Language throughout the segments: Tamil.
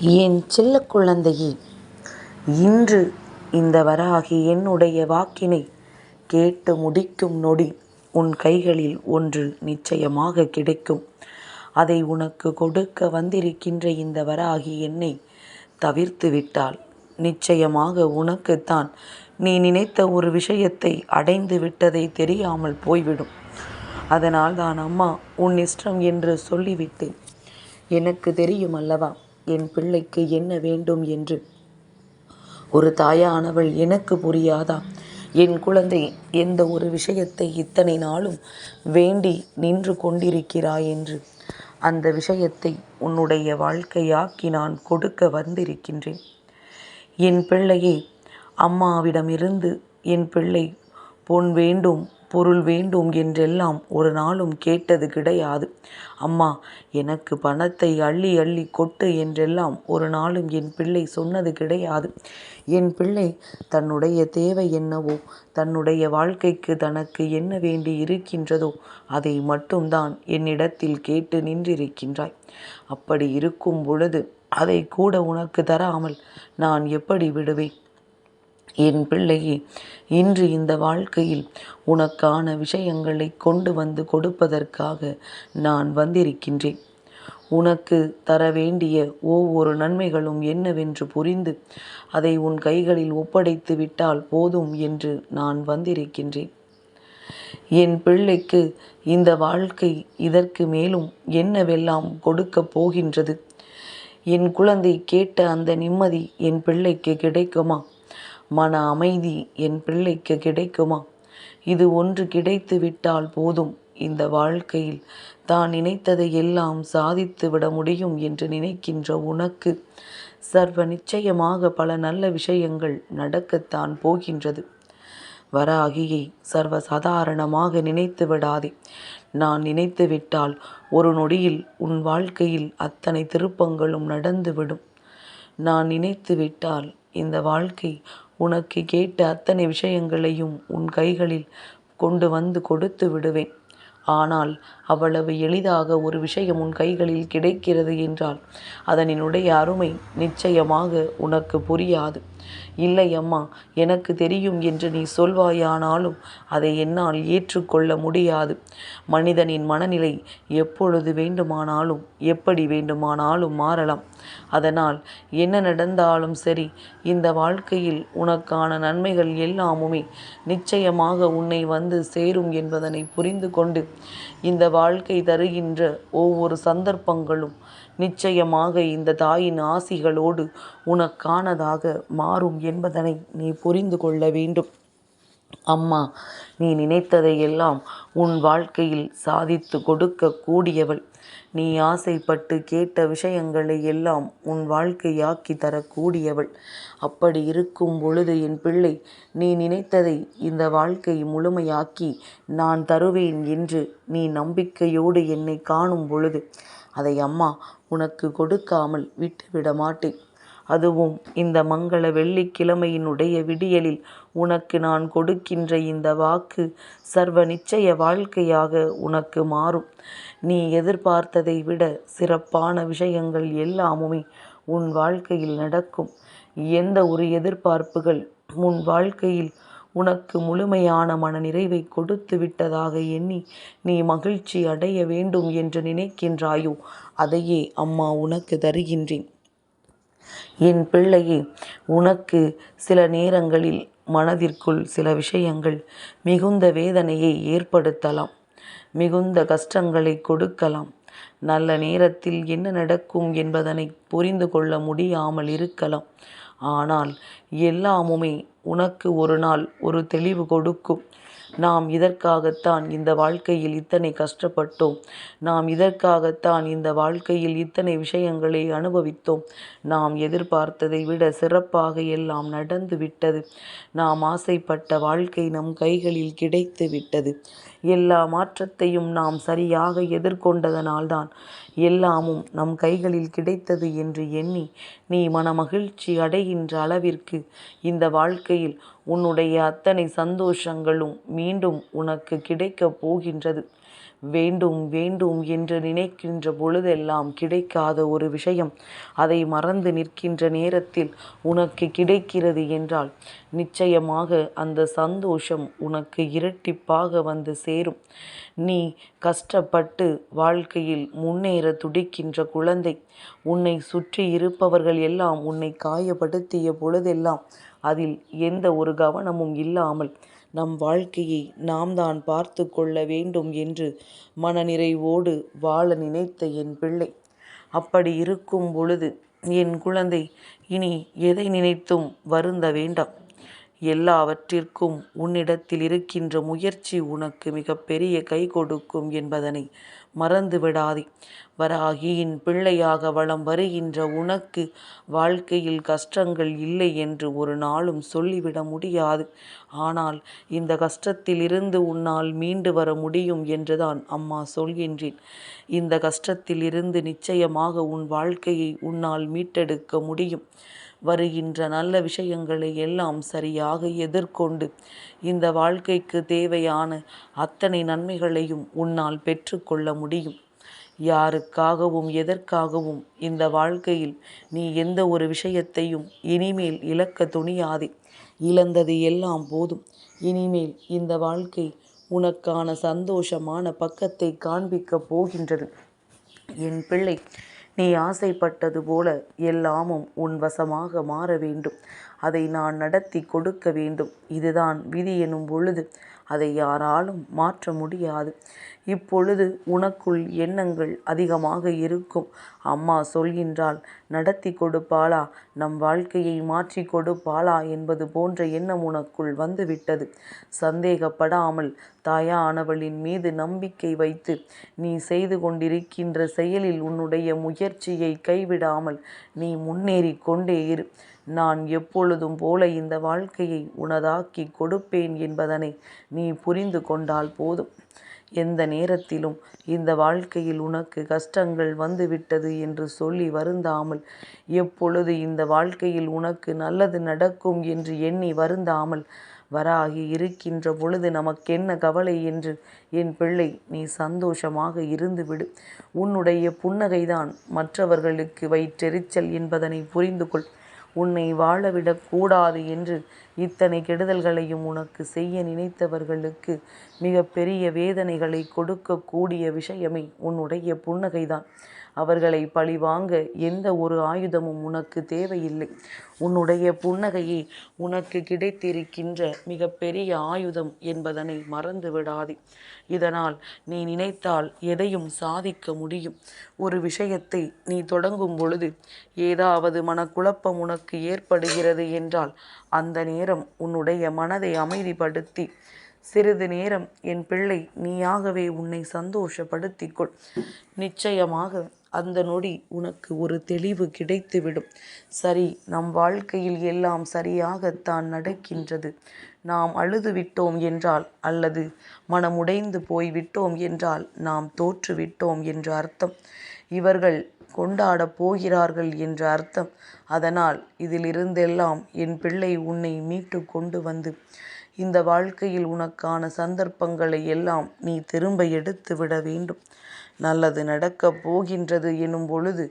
என் செல்ல குழந்தையே? இன்று இந்த வராகி என்னுடைய வாக்கினை கேட்டு முடிக்கும் நொடி உன் கைகளில் ஒன்று நிச்சயமாக கிடைக்கும். அதை உனக்கு கொடுக்க வந்திருக்கின்ற இந்த வராகி என்னை தவிர்த்து விட்டால் நிச்சயமாக உனக்குத்தான். நீ நினைத்த ஒரு விஷயத்தை அடைந்து விட்டதை தெரியாமல் போய்விடும். அதனால் தான் அம்மா உன் இஷ்டம் என்று சொல்லிவிட்டேன். எனக்கு தெரியும் அல்லவா? என் பிள்ளைக்கு என்ன வேண்டும் என்று. ஒரு தாயானவள் எனக்கு புரியாதா? என் குழந்தை எந்த ஒரு விஷயத்தை இத்தனை நாளும் வேண்டி நின்று கொண்டிருக்கிறாய் என்று. அந்த விஷயத்தை உன்னுடைய வாழ்க்கையாக்கி நான் கொடுக்க வந்திருக்கின்றேன். என் பிள்ளையே அம்மாவிடமிருந்து என் பிள்ளை பொன் வேண்டும் பொருள் வேண்டும் என்றெல்லாம் ஒரு நாளும் கேட்டது கிடையாது. அம்மா எனக்கு பணத்தை அள்ளி அள்ளி கொட்டு என்றெல்லாம் ஒரு நாளும் என் பிள்ளை சொன்னது கிடையாது. என் பிள்ளை தன்னுடைய தேவை என்னவோ தன்னுடைய வாழ்க்கைக்கு தனக்கு என்ன வேண்டி இருக்கின்றதோ அதை மட்டும்தான் என்னிடத்தில் கேட்டு நின்றிருக்கின்றாய். அப்படி இருக்கும் பொழுது அதை கூட உனக்கு தராமல் நான் எப்படி விடுவேன்? என் பிள்ளையே இன்று இந்த வாழ்க்கையில் உனக்கான விஷயங்களை கொண்டு வந்து கொடுப்பதற்காக நான் வந்திருக்கின்றேன். உனக்கு தர வேண்டிய ஒவ்வொரு நன்மைகளும் என்னவென்று புரிந்து அதை உன் கைகளில் ஒப்படைத்து விட்டால் போதும் என்று நான் வந்திருக்கின்றேன். என் பிள்ளைக்கு இந்த வாழ்க்கை இதற்கு மேலும் என்னவெல்லாம் கொடுக்கப் போகின்றது? என் குழந்தை கேட்ட அந்த நிம்மதி என் பிள்ளைக்கு கிடைக்குமா? மன அமைதி என் பிள்ளைக்கு கிடைக்குமா? இது ஒன்று கிடைத்து விட்டால் போதும். இந்த வாழ்க்கையில் தான் நினைத்ததை எல்லாம் சாதித்து விட முடியும் என்று நினைக்கின்ற உனக்கு சர்வ நிச்சயமாக பல நல்ல விஷயங்கள் நடக்கத்தான் போகின்றது. வராகியை சர்வ சாதாரணமாக நினைத்து விடாதே. நான் நினைத்து விட்டால் ஒரு நொடியில் உன் வாழ்க்கையில் அத்தனை திருப்பங்களும் நடந்துவிடும். நான் நினைத்து விட்டால் இந்த வாழ்க்கை உனக்கு கேட்ட அத்தனை விஷயங்களையும் உன் கைகளில் கொண்டு வந்து கொடுத்து விடுவேன். ஆனால் அவ்வளவு எளிதாக ஒரு விஷயம் உன் கைகளில் கிடைக்கிறது என்றால் அதனினுடைய அருமை நிச்சயமாக உனக்கு புரியாது. இல்லை அம்மா எனக்கு தெரியும் என்று நீ சொல்வாயானாலும் அதை என்னால் ஏற்றுக்கொள்ள முடியாது. மனிதனின் மனநிலை எப்பொழுது வேண்டுமானாலும் எப்படி வேண்டுமானாலும் மாறலாம். அதனால் என்ன நடந்தாலும் சரி இந்த வாழ்க்கையில் உனக்கான நன்மைகள் எல்லாமுமே நிச்சயமாக உன்னை வந்து சேரும் என்பதனை புரிந்து கொண்டு இந்த வாழ்க்கை தருகின்ற ஒவ்வொரு சந்தர்ப்பங்களும் நிச்சயமாக இந்த தாயின் ஆசிகளோடு உனக்கானதாக மாறும் என்பதனை நீ புரிந்து கொள்ள வேண்டும். அம்மா நீ நினைத்ததையெல்லாம் உன் வாழ்க்கையில் சாதித்து கொடுக்க கூடியவள் நீ ஆசைப்பட்டு கேட்ட விஷயங்களை எல்லாம் உன் வாழ்க்கையாக்கி தரக்கூடியவள். அப்படி இருக்கும் பொழுது என் பிள்ளை நீ நினைத்ததை இந்த வாழ்க்கை முழுமையாக்கி நான் தருவேன் என்று நீ நம்பிக்கையோடு என்னை காணும் பொழுது அதை அம்மா உனக்கு கொடுக்காமல் விட்டுவிட மாட்டேன். அதுவும் இந்த மங்கள வெள்ளிக்கிழமையினுடைய விடியலில். உனக்கு நான் கொடுக்கின்ற இந்த வாக்கு சர்வ நிச்சய வாழ்க்கையாக உனக்கு மாறும். நீ எதிர்பார்த்ததை விட சிறப்பான விஷயங்கள் எல்லாமுமே உன் வாழ்க்கையில் நடக்கும். எந்த ஒரு எதிர்பார்ப்புகள் உன் வாழ்க்கையில் உனக்கு முழுமையான மன நிறைவை கொடுத்து விட்டதாக எண்ணி நீ மகிழ்ச்சி அடைய வேண்டும் என்று நினைக்கின்றாயோ அதையே அம்மா உனக்கு தருகின்றேன். என் பிள்ளையே உனக்கு சில நேரங்களில் மனதிற்குள் சில விஷயங்கள் மிகுந்த வேதனையை ஏற்படுத்தலாம் மிகுந்த கஷ்டங்களை கொடுக்கலாம். நல்ல நேரத்தில் என்ன நடக்கும் என்பதனை புரிந்து கொள்ள முடியாமல் இருக்கலாம். ஆனால் எல்லாமுமே உனக்கு ஒரு நாள் ஒரு தெளிவு கொடுக்கும். நாம் இதற்காகத்தான் இந்த வாழ்க்கையில் இத்தனை கஷ்டப்பட்டோம். நாம் இதற்காகத்தான் இந்த வாழ்க்கையில் இத்தனை விஷயங்களை அனுபவித்தோம். நாம் எதிர்பார்த்ததை விட சிறப்பாக எல்லாம் நடந்து விட்டது. நாம் ஆசைப்பட்ட வாழ்க்கை நம் கைகளில் கிடைத்து விட்டது. எல்லா மாற்றத்தையும் நாம் சரியாக எதிர்கொண்டதனால்தான் எல்லாமும் நம் கைகளில் கிடைத்தது என்று எண்ணி நீ மனமகிழ்ச்சி அடைகின்ற அளவிற்கு இந்த வாழ்க்கையில் உன்னுடைய அத்தனை சந்தோஷங்களும் மீண்டும் உனக்கு கிடைக்கப் போகின்றது. வேண்டும் வேண்டும் என்று நினைக்கின்ற பொழுதெல்லாம் கிடைக்காத ஒரு விஷயம். அதை மறந்து நிற்கின்ற நேரத்தில் உனக்கு கிடைக்கிறது என்றால் நிச்சயமாக அந்த சந்தோஷம் உனக்கு இரட்டிப்பாக வந்து சேரும். நீ கஷ்டப்பட்டு வாழ்க்கையில் முன்னேற துடிக்கின்ற குழந்தை. உன்னை சுற்றி இருப்பவர்கள் எல்லாம் உன்னை காயப்படுத்திய பொழுதெல்லாம் அதில் எந்த ஒரு கவனமும் இல்லாமல் நம் வாழ்க்கையை நாம் தான் பார்த்து கொள்ள வேண்டும் என்று மனநிறைவோடு வாழ நினைத்த என் பிள்ளை. அப்படி இருக்கும் பொழுது என் குழந்தை இனி எதை நினைத்தும் வருந்த வேண்டாம். எல்லாவற்றிற்கும் உன்னிடத்தில் இருக்கின்ற முயற்சி உனக்கு மிகப்பெரிய கை கொடுக்கும் என்பதனை மறந்து விடாதே வராகியின் பிள்ளையாக வளம் வருகின்ற உனக்கு வாழ்க்கையில் கஷ்டங்கள் இல்லை என்று ஒரு நாளும் சொல்லிவிட முடியாது. ஆனால் இந்த கஷ்டத்தில் இருந்து உன்னால் மீண்டு வர முடியும் என்றுதான் அம்மா சொல்கின்றேன். இந்த கஷ்டத்தில் இருந்து நிச்சயமாக உன் வாழ்க்கையை உன்னால் மீட்டெடுக்க முடியும். வருகின்ற நல்ல விஷயங்களை எல்லாம் சரியாக எதிர்கொண்டு இந்த வாழ்க்கைக்கு தேவையான அத்தனை நன்மைகளையும் உன்னால் பெற்றுக்கொள்ள முடியும். யாருக்காகவும் எதற்காகவும் இந்த வாழ்க்கையில் நீ எந்த ஒரு விஷயத்தையும் இனிமேல் இழக்க துணியாதே. இழந்தது எல்லாம் போதும். இனிமேல் இந்த வாழ்க்கை உனக்கான சந்தோஷமான பக்கத்தை காண்பிக்கப் போகின்றது. என் பிள்ளை நீ ஆசைப்பட்டது போல எல்லாமும் உன் வசமாக மாற வேண்டும். அதை நான் நடத்தி கொடுக்க வேண்டும். இதுதான் விதி எனும் பொழுது அதை யாராலும் மாற்ற முடியாது. இப்பொழுது உனக்குள் எண்ணங்கள் அதிகமாக இருக்கும். அம்மா சொல்கின்றாள் நடத்தி கொடுப்பாளா? நம் வாழ்க்கையை மாற்றி கொடுப்பாளா? என்பது போன்ற எண்ணம் உனக்குள் வந்துவிட்டது. சந்தேகப்படாமல் தாயானவளின் மீது நம்பிக்கை வைத்து நீ செய்து கொண்டிருக்கின்ற செயலில் உன்னுடைய முயற்சியை கைவிடாமல் நீ முன்னேறி கொண்டே இரு. நான் எப்பொழுதும் போல இந்த வாழ்க்கையை உண்டாக்கி கொடுப்பேன் என்பதனை நீ புரிந்து கொண்டால் போதும். எந்த நேரத்திலும் இந்த வாழ்க்கையில் உனக்கு கஷ்டங்கள் வந்துவிட்டது என்று சொல்லி வருந்தாமல் எப்பொழுது இந்த வாழ்க்கையில் உனக்கு நல்லது நடக்கும் என்று எண்ணி வருந்தாமல் வராகி இருக்கின்ற பொழுது நமக்கென்ன கவலை என்று என் பிள்ளை நீ சந்தோஷமாக இருந்துவிடு. உன்னுடைய புன்னகைதான் மற்றவர்களுக்கு வயிற்றெரிச்சல் என்பதனை புரிந்து கொள் உன்னை வாழவிடக்கூடாது என்று இத்தனை கெடுதல்களையும் உனக்கு செய்ய நினைத்தவர்களுக்கு மிக பெரிய வேதனைகளை கொடுக்கக்கூடிய விஷயமே உன்னுடைய புன்னகைதான். அவர்களை பழிவாங்க. எந்த ஒரு ஆயுதமும் உனக்கு தேவையில்லை. உன்னுடைய புன்னகையே உனக்கு கிடைத்திருக்கின்ற மிகப்பெரிய ஆயுதம் என்பதனை மறந்து விடாதே இதனால் நீ நினைத்தால் எதையும் சாதிக்க முடியும். ஒரு விஷயத்தை நீ தொடங்கும் பொழுது ஏதாவது மனக்குழப்பம் உனக்கு ஏற்படுகிறது என்றால் அந்த நேரம் உன்னுடைய மனதை அமைதிப்படுத்தி சிறிது நேரம் என் பிள்ளை நீயாகவே உன்னை சந்தோஷப்படுத்திக்கொள் நிச்சயமாக அந்த நொடி உனக்கு ஒரு தெளிவு கிடைத்துவிடும். சரி நம் வாழ்க்கையில் எல்லாம் சரியாகத்தான் நடக்கின்றது. நாம் அழுது விட்டோம் என்றால் அல்லது மனமுடைந்து போய் விட்டோம் என்றால் நாம் தோற்றுவிட்டோம் என்று அர்த்தம். இவர்கள் கொண்டாடப் போகிறார்கள் என்ற அர்த்தம். அதனால் இதிலிருந்தெல்லாம் என் பிள்ளை உன்னை மீட்டு கொண்டு வந்து இந்த வாழ்க்கையில் உனக்கான சந்தர்ப்பங்களை எல்லாம் நீ திரும்ப எடுத்து விட வேண்டும். நல்லது நடக்கப் போகின்றது எனும் பொழுது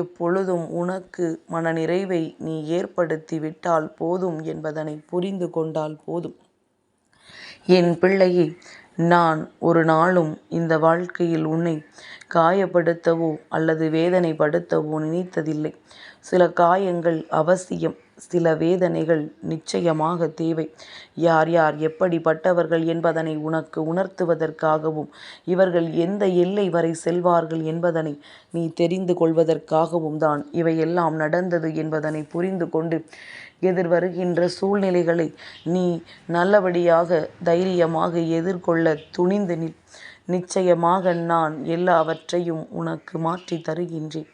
எப்பொழுதும் உனக்கு மனநிறைவை நீ ஏற்படுத்தி விட்டால் போதும் என்பதனை புரிந்து கொண்டால் போதும். என் பிள்ளையை நான் ஒரு நாளும் இந்த வாழ்க்கையில் உன்னை காயப்படுத்தவோ அல்லது வேதனைப்படுத்தவோ நினைத்ததில்லை. சில காயங்கள் அவசியம். சில வேதனைகள் நிச்சயமாக தேவை. யார் யார் எப்படிப்பட்டவர்கள் என்பதனை உனக்கு உணர்த்துவதற்காகவும் இவர்கள் எந்த எல்லை வரை செல்வார்கள் என்பதனை நீ தெரிந்து கொள்வதற்காகவும் தான் இவையெல்லாம் நடந்தது என்பதனை புரிந்து கொண்டு எதிர்வருகின்ற சூழ்நிலைகளை நீ நல்லபடியாக தைரியமாக எதிர்கொள்ள துணிந்து நில் நிச்சயமாக நான் எல்லாவற்றையும் உனக்கு மாற்றி தருகின்றேன்.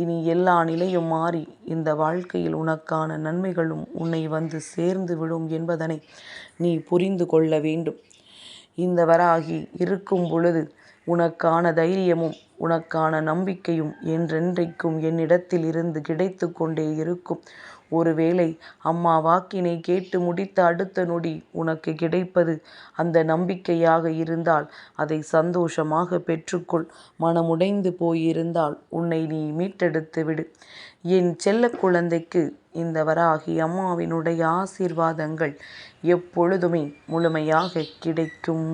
இனி எல்லா நிலையும் மாறி இந்த வாழ்க்கையில் உனக்கான நன்மைகளும் உன்னை வந்து சேர்ந்து விடும் என்பதனை நீ புரிந்து கொள்ள வேண்டும். இந்த வராகி இருக்கும் பொழுது உனக்கான தைரியமும் உனக்கான நம்பிக்கையும் என்றென்றைக்கும் என்னிடத்தில் இருந்து கிடைத்து கொண்டே இருக்கும். ஒருவேளை அம்மா வாக்கினை கேட்டு முடித்த அடுத்த நொடி உனக்கு கிடைப்பது அந்த நம்பிக்கையாக இருந்தால் அதை சந்தோஷமாக பெற்றுக்கொள். மனமுடைந்து போயிருந்தால் உன்னை நீ மீட்டெடுத்து விடு. என் செல்ல குழந்தைக்கு இந்த வராகி அம்மாவினுடைய ஆசீர்வாதங்கள் எப்பொழுதுமே முழுமையாக கிடைக்கும்.